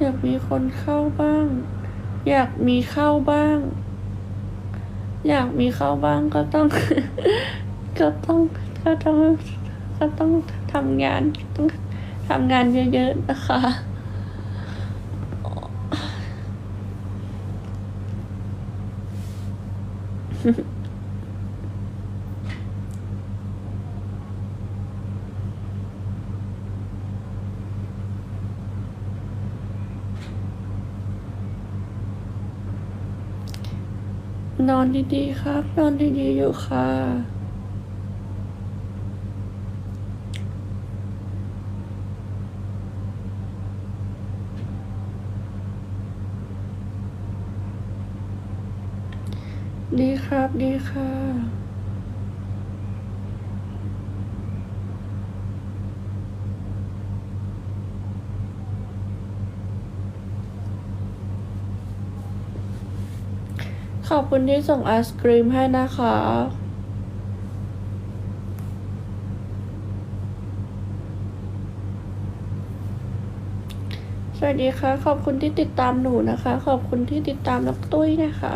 อยากมีคนเข้าบ้าง อยากมีเข้าบ้าง อยากมีเข้าบ้างก็ต้อง ก็ต้องก็ต้องก็ต้องทำงานต้องทำงานเยอะๆนะคะ นอนดีๆครับ นอนดีๆอยู่ค่ะ ดีครับ ดีค่ะ ขอบคุณที่ส่งไอศกรีมให้นะคะ สวัสดีค่ะ ขอบคุณที่ติดตามหนูนะคะ ขอบคุณที่ติดตามนักตุ้ยนะคะ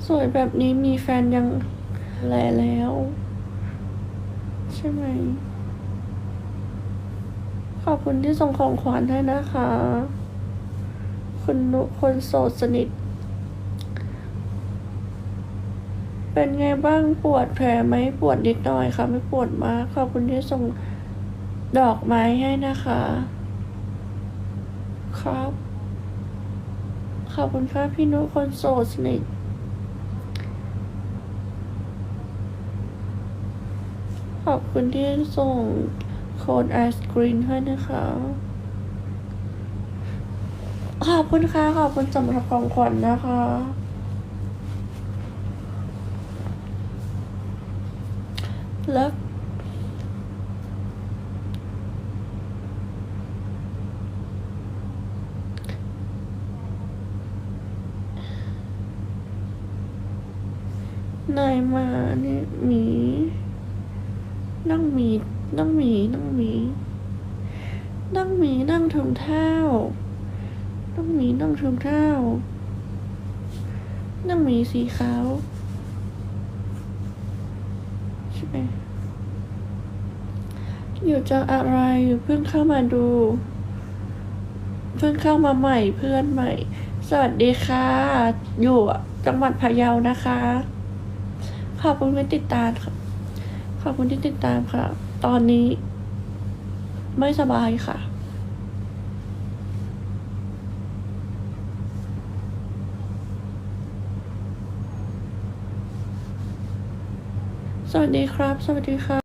ส วยแบบนี้มีแฟนยังแลแล้ว ใช่ไหม ขอบคุณที่ส่งของขวัญให้นะคะ คุณนุคนโสดสนิท เป็นไงบ้างปวดแผลไหมปวดนิดหน่อยค่ะ ไม่ปวดมาก ขอบคุณที่ส่งดอกไม้ให้นะคะ ครับ ขอบคุณค่ะพี่นุคนโสดสนิท อบคุณที่ส่งโค้ดไอศกรีมให้นะคะ ขอบคุณค่ะ ขอบคุณสำหรับของขวัญนะคะแล้วนายมาเนี่ยหมี นั่งหมีนั่งหมีนั่งหมีนั่งหมีนั่งถุงเท้านั่งหมีนั่งถุงเท้านั่งหมีสีขาวใช่ไหมอยู่จากอะไรอยู่เพิ่งเข้ามาดู เพิ่งเข้ามาใหม่เพื่อนใหม่ สวัสดีค่ะ อยู่จังหวัดพะเยานะคะ ขอบคุณที่ติดตามค่ะ ขอบคุณที่ติดตามค่ะ ตอนนี้ ไม่สบายค่ะ สวัสดีครับ สวัสดีค่ะ